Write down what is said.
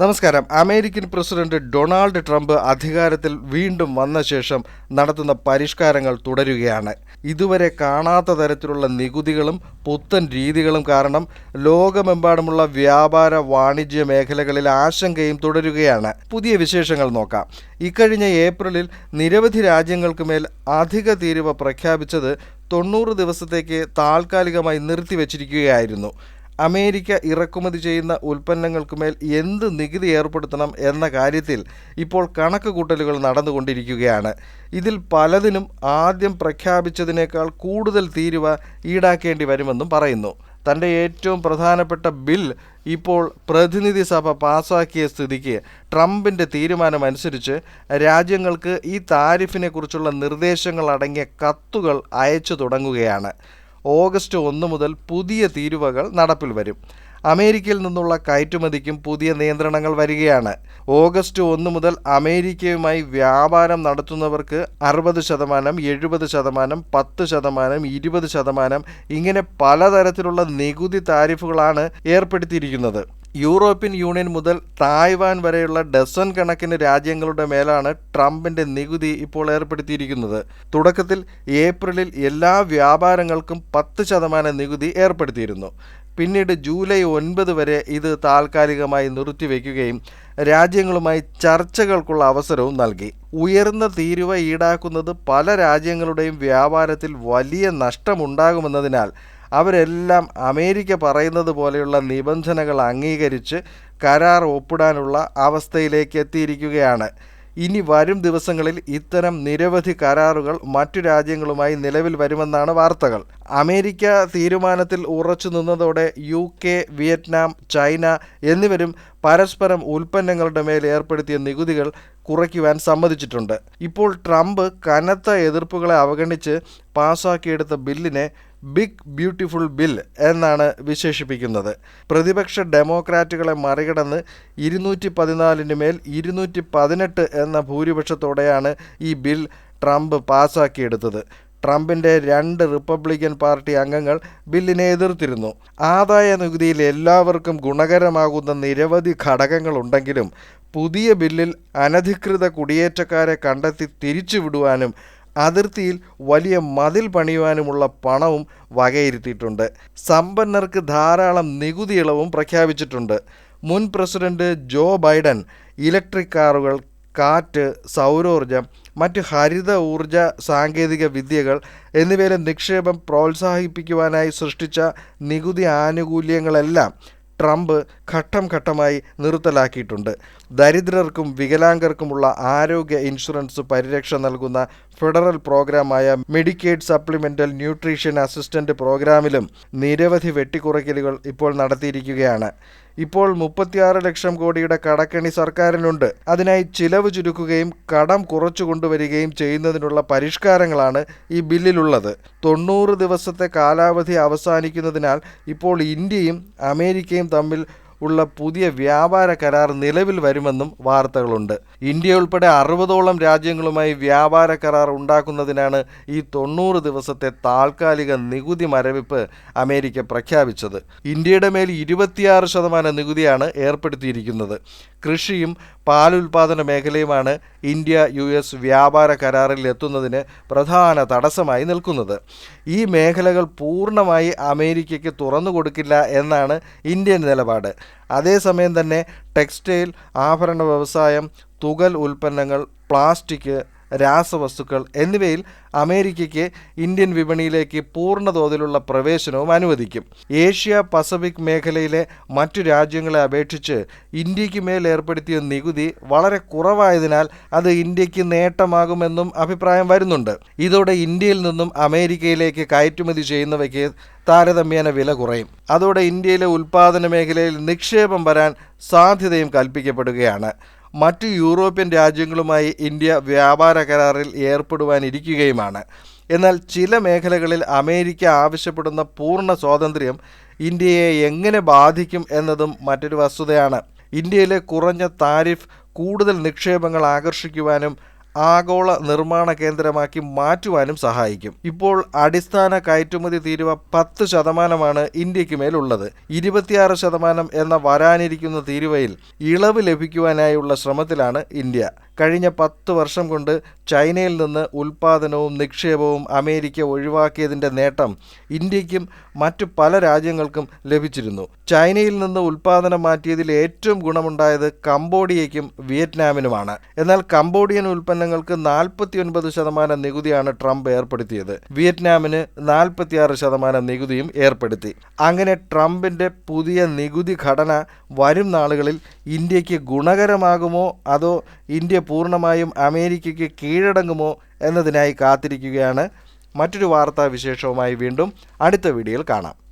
നമസ്കാരം. American president Donald Trump അധികാരത്തിൽ വീണ്ടും വന്ന ശേഷം നടത്തുന്ന പരിഷ്കാരങ്ങൾ തുടരുകയാണ്. ഇതുവരെ കാണാത്ത തരത്തിലുള്ള നികുതികളും പുത്തൻ രീതികളും കാരണം ലോകമെമ്പാടുമുള്ള വ്യാപാര വാണിജ്യ മേഖലകളിൽ ആശങ്കയും തുടരുകയാണ്. പുതിയ വിശേഷങ്ങൾ നോക്കാം. ഇക്കഴിഞ്ഞ ഏപ്രിലിൽ നിരവധി രാജ്യങ്ങൾക്ക് മേൽ അധിക തീരുവ പ്രഖ്യാപിച്ചത് തൊണ്ണൂറ് ദിവസത്തേക്ക് താൽക്കാലികമായി നിർത്തിവച്ചിരിക്കുകയായിരുന്നു. അമേരിക്ക ഇറക്കുമതി ചെയ്യുന്ന ഉൽപ്പന്നങ്ങൾക്കുമേൽ എന്ത് നികുതി ഏർപ്പെടുത്തണം എന്ന കാര്യത്തിൽ ഇപ്പോൾ കണക്ക് കൂട്ടലുകൾ നടന്നുകൊണ്ടിരിക്കുകയാണ്. ഇതിൽ പലതിനും ആദ്യം പ്രഖ്യാപിച്ചതിനേക്കാൾ കൂടുതൽ തീരുവ ഈടാക്കേണ്ടി വരുമെന്നും പറയുന്നു. തന്റെ ഏറ്റവും പ്രധാനപ്പെട്ട ബിൽ ഇപ്പോൾ പ്രതിനിധി സഭ പാസാക്കിയ സ്ഥിതിക്ക് ട്രംപിന്റെ തീരുമാനമനുസരിച്ച് രാജ്യങ്ങൾക്ക് ഈ താരിഫിനെക്കുറിച്ചുള്ള നിർദ്ദേശങ്ങൾ അടങ്ങിയ കത്തുകൾ അയച്ചു തുടങ്ങുകയാണ്. ഓഗസ്റ്റ് ഒന്ന് മുതൽ പുതിയ തീരുവകൾ നടപ്പിൽ വരും. അമേരിക്കയിൽ നിന്നുള്ള കയറ്റുമതിക്കും പുതിയ നിയന്ത്രണങ്ങൾ വരികയാണ്. ഓഗസ്റ്റ് ഒന്ന് മുതൽ അമേരിക്കയുമായി വ്യാപാരം നടത്തുന്നവർക്ക് അറുപത് ശതമാനം എഴുപത് ശതമാനം പത്ത് ശതമാനം ഇരുപത് ശതമാനം ഇങ്ങനെ പലതരത്തിലുള്ള നികുതി താരിഫുകളാണ് ഏർപ്പെടുത്തിയിരിക്കുന്നത്. യൂറോപ്യൻ യൂണിയൻ മുതൽ തായ്വാൻ വരെയുള്ള ഡസൺ കണക്കിന് രാജ്യങ്ങളുടെ മേലാണ് ട്രംപിന്റെ നികുതി ഇപ്പോൾ ഏർപ്പെടുത്തിയിരിക്കുന്നത്. തുടക്കത്തിൽ ഏപ്രിലിൽ എല്ലാ വ്യാപാരങ്ങൾക്കും പത്ത് ശതമാനം നികുതി ഏർപ്പെടുത്തിയിരുന്നു. പിന്നീട് ജൂലൈ ഒൻപത് വരെ ഇത് താൽക്കാലികമായി നിർത്തിവെക്കുകയും രാജ്യങ്ങളുമായി ചർച്ചകൾക്കുള്ള അവസരവും നൽകി. ഉയർന്ന തീരുവ ഈടാക്കുന്നത് പല രാജ്യങ്ങളുടെയും വ്യാപാരത്തിൽ വലിയ നഷ്ടമുണ്ടാകുമെന്നതിനാൽ അവരെല്ലാം അമേരിക്ക പറയുന്നത് പോലെയുള്ള നിബന്ധനകൾ അംഗീകരിച്ച് കരാർ ഒപ്പിടാനുള്ള അവസ്ഥയിലേക്ക് എത്തിയിരിക്കുകയാണ്. ഇനി വരും ദിവസങ്ങളിൽ ഇത്തരം നിരവധി കരാറുകൾ മറ്റു രാജ്യങ്ങളുമായി നിലവിൽ വരുമെന്നാണ് വാർത്തകൾ. അമേരിക്ക തീരുമാനത്തിൽ ഉറച്ചു നിന്നതോടെ യു കെ വിയറ്റ്നാം ചൈന എന്നിവരും പരസ്പരം ഉൽപ്പന്നങ്ങളുടെ മേൽ ഏർപ്പെടുത്തിയ നികുതികൾ കുറയ്ക്കുവാൻ സമ്മതിച്ചിട്ടുണ്ട്. ഇപ്പോൾ ട്രംപ് കനത്ത എതിർപ്പുകളെ അവഗണിച്ച് പാസാക്കിയെടുത്ത ബില്ലിനെ ബിഗ് ബ്യൂട്ടിഫുൾ ബിൽ എന്നാണ് വിശേഷിപ്പിക്കുന്നത്. പ്രതിപക്ഷ ഡെമോക്രാറ്റുകളെ മറികടന്ന് ഇരുന്നൂറ്റി പതിനാലിന് മേൽ ഇരുന്നൂറ്റി പതിനെട്ട് എന്ന ഭൂരിപക്ഷത്തോടെയാണ് ഈ ബിൽ ട്രംപ് പാസാക്കിയെടുത്തത്. ട്രംപിന്റെ രണ്ട് റിപ്പബ്ലിക്കൻ പാർട്ടി അംഗങ്ങൾ ബില്ലിനെ എതിർത്തിരുന്നു. ആദായ നികുതിയിൽ എല്ലാവർക്കും ഗുണകരമാകുന്ന നിരവധി ഘടകങ്ങളുണ്ടെങ്കിലും പുതിയ ബില്ലിൽ അനധികൃത കുടിയേറ്റക്കാരെ കണ്ടെത്തി തിരിച്ചുവിടുവാനും അതിർത്തിയിൽ വലിയ മതിൽ പണിയുവാനുമുള്ള പണവും വകയിരുത്തിയിട്ടുണ്ട്. സമ്പന്നർക്ക് ധാരാളം നികുതി ഇളവും പ്രഖ്യാപിച്ചിട്ടുണ്ട്. മുൻ പ്രസിഡന്റ് ജോ ബൈഡൻ ഇലക്ട്രിക് കാറുകൾ കാറ്റ് സൗരോർജം മറ്റ് ഹരിത ഊർജ സാങ്കേതിക വിദ്യകൾ എന്നിവയിലെ നിക്ഷേപം പ്രോത്സാഹിപ്പിക്കുവാനായി സൃഷ്ടിച്ച നികുതി ആനുകൂല്യങ്ങളെല്ലാം ട്രംപ് ഘട്ടം ഘട്ടമായി നിർത്തലാക്കിയിട്ടുണ്ട്. ദരിദ്രർക്കും വികലാംഗർക്കുമുള്ള ആരോഗ്യ ഇൻഷുറൻസ് പരിരക്ഷ നൽകുന്ന ഫെഡറൽ പ്രോഗ്രാമായ മെഡിക്കേഡ് സപ്ലിമെന്റൽ ന്യൂട്രീഷൻ അസിസ്റ്റന്റ് പ്രോഗ്രാമിലും നിരവധി വെട്ടിക്കുറയ്ക്കലുകൾ ഇപ്പോൾ നടത്തിയിരിക്കുകയാണ്. ഇപ്പോൾ മുപ്പത്തിയാറ് ലക്ഷം കോടിയുടെ കടക്കെണി സർക്കാരിനുണ്ട്. അതിനായി ചിലവ് ചുരുക്കുകയും കടം കുറച്ചു കൊണ്ടുവരികയും ചെയ്യുന്നതിനുള്ള പരിഷ്കാരങ്ങളാണ് ഈ ബില്ലിലുള്ളത്. തൊണ്ണൂറ് ദിവസത്തെ കാലാവധി അവസാനിക്കുന്നതിനാൽ ഇപ്പോൾ ഇന്ത്യയും അമേരിക്കയും തമ്മിൽ ഉള്ള പുതിയ വ്യാപാര കരാർ നിലവിൽ വരുമെന്നും വാർത്തകളുണ്ട്. ഇന്ത്യ ഉൾപ്പെടെ അറുപതോളം രാജ്യങ്ങളുമായി വ്യാപാര കരാർ ഉണ്ടാക്കുന്നതിനാണ് ഈ തൊണ്ണൂറ് ദിവസത്തെ താൽക്കാലിക നികുതി മരവിപ്പ് അമേരിക്ക പ്രഖ്യാപിച്ചത്. ഇന്ത്യയുടെ മേൽ ഇരുപത്തിയാറ് ശതമാനം നികുതിയാണ് ഏർപ്പെടുത്തിയിരിക്കുന്നത്. കൃഷിയും പാലുൽപാദന മേഖലയുമാണ് ഇന്ത്യ യു എസ് വ്യാപാര കരാറിൽ എത്തുന്നതിന് പ്രധാന തടസ്സമായി നിൽക്കുന്നത്. ഈ മേഖലകൾ പൂർണമായി അമേരിക്കയ്ക്ക് തുറന്നു കൊടുക്കില്ല എന്നാണ് ഇന്ത്യൻ നിലപാട്. അതേസമയം തന്നെ ടെക്സ്റ്റൈൽ ആഭരണ വ്യവസായം തുകൽ ഉൽപ്പന്നങ്ങൾ പ്ലാസ്റ്റിക് രാസവസ്തുക്കൾ എന്നിവയിൽ അമേരിക്കയ്ക്ക് ഇന്ത്യൻ വിപണിയിലേക്ക് പൂർണ തോതിലുള്ള പ്രവേശനവും അനുവദിക്കും. ഏഷ്യ പസഫിക് മേഖലയിലെ മറ്റു രാജ്യങ്ങളെ അപേക്ഷിച്ച് ഇന്ത്യയ്ക്ക് മേൽ ഏർപ്പെടുത്തിയ നികുതി വളരെ കുറവായതിനാൽ അത് ഇന്ത്യയ്ക്ക് നേട്ടമാകുമെന്നും അഭിപ്രായം വരുന്നുണ്ട്. ഇതോടെ ഇന്ത്യയിൽ നിന്നും അമേരിക്കയിലേക്ക് കയറ്റുമതി ചെയ്യുന്നവയ്ക്ക് താരതമ്യേന വില കുറയും. അതോടെ ഇന്ത്യയിലെ ഉൽപ്പാദന മേഖലയിൽ നിക്ഷേപം വരാൻ സാധ്യതയും കൽപ്പിക്കപ്പെടുകയാണ്. മറ്റു യൂറോപ്യൻ രാജ്യങ്ങളുമായി ഇന്ത്യ വ്യാപാര കരാറിൽ ഏർപ്പെടുവാനിരിക്കുകയുമാണ്. എന്നാൽ ചില മേഖലകളിൽ അമേരിക്ക ആവശ്യപ്പെടുന്ന പൂർണ സ്വാതന്ത്ര്യം ഇന്ത്യയെ എങ്ങനെ ബാധിക്കും എന്നതും മറ്റൊരു വസ്തുതയാണ്. ഇന്ത്യയിലെ കുറഞ്ഞ താരിഫ് കൂടുതൽ നിക്ഷേപങ്ങൾ ആകർഷിക്കുവാനും ആഗോള നിർമ്മാണ കേന്ദ്രമാക്കി മാറ്റുവാനും സഹായിക്കും. ഇപ്പോൾ അടിസ്ഥാന കയറ്റുമതി തീരുവ പത്ത് ശതമാനമാണ് ഇന്ത്യയ്ക്ക് മേലുള്ളത്. ഇരുപത്തിയാറ് ശതമാനം എന്ന വരാനിരിക്കുന്ന തീരുവയിൽ ഇളവ് ലഭിക്കുവാനായുള്ള ശ്രമത്തിലാണ് ഇന്ത്യ. കഴിഞ്ഞ പത്ത് വർഷം കൊണ്ട് ചൈനയിൽ നിന്ന് ഉൽപാദനവും നിക്ഷേപവും അമേരിക്ക ഒഴിവാക്കിയതിന്റെ നേട്ടം ഇന്ത്യക്കും മറ്റു പല രാജ്യങ്ങൾക്കും ലഭിച്ചിരുന്നു. ചൈനയിൽ നിന്ന് ഉൽപാദനം മാറ്റിയതിൽ ഏറ്റവും ഗുണമുണ്ടായത് കംബോഡിയയ്ക്കും വിയറ്റ്നാമിനുമാണ്. എന്നാൽ കംബോഡിയൻ ഉൽപ്പന്നങ്ങൾക്ക് നാൽപ്പത്തിയൊൻപത് ശതമാനം നികുതിയാണ് ട്രംപ് ഏർപ്പെടുത്തിയത്. വിയറ്റ്നാമിന് നാൽപ്പത്തിയാറ് ശതമാനം നികുതിയും ഏർപ്പെടുത്തി. അങ്ങനെ ട്രംപിന്റെ പുതിയ നികുതി ഘടന വരും നാളുകളിൽ ഇന്ത്യയ്ക്ക് ഗുണകരമാകുമോ? അതോ ഇന്ത്യ പൂർണമായും അമേരിക്കയ്ക്ക് കീഴടങ്ങുമോ എന്നതിനായി കാത്തിരിക്കുകയാണ്? മറ്റൊരു വാർത്താ വിശേഷവുമായി വീണ്ടും അടുത്ത വീഡിയോയിൽ കാണാം.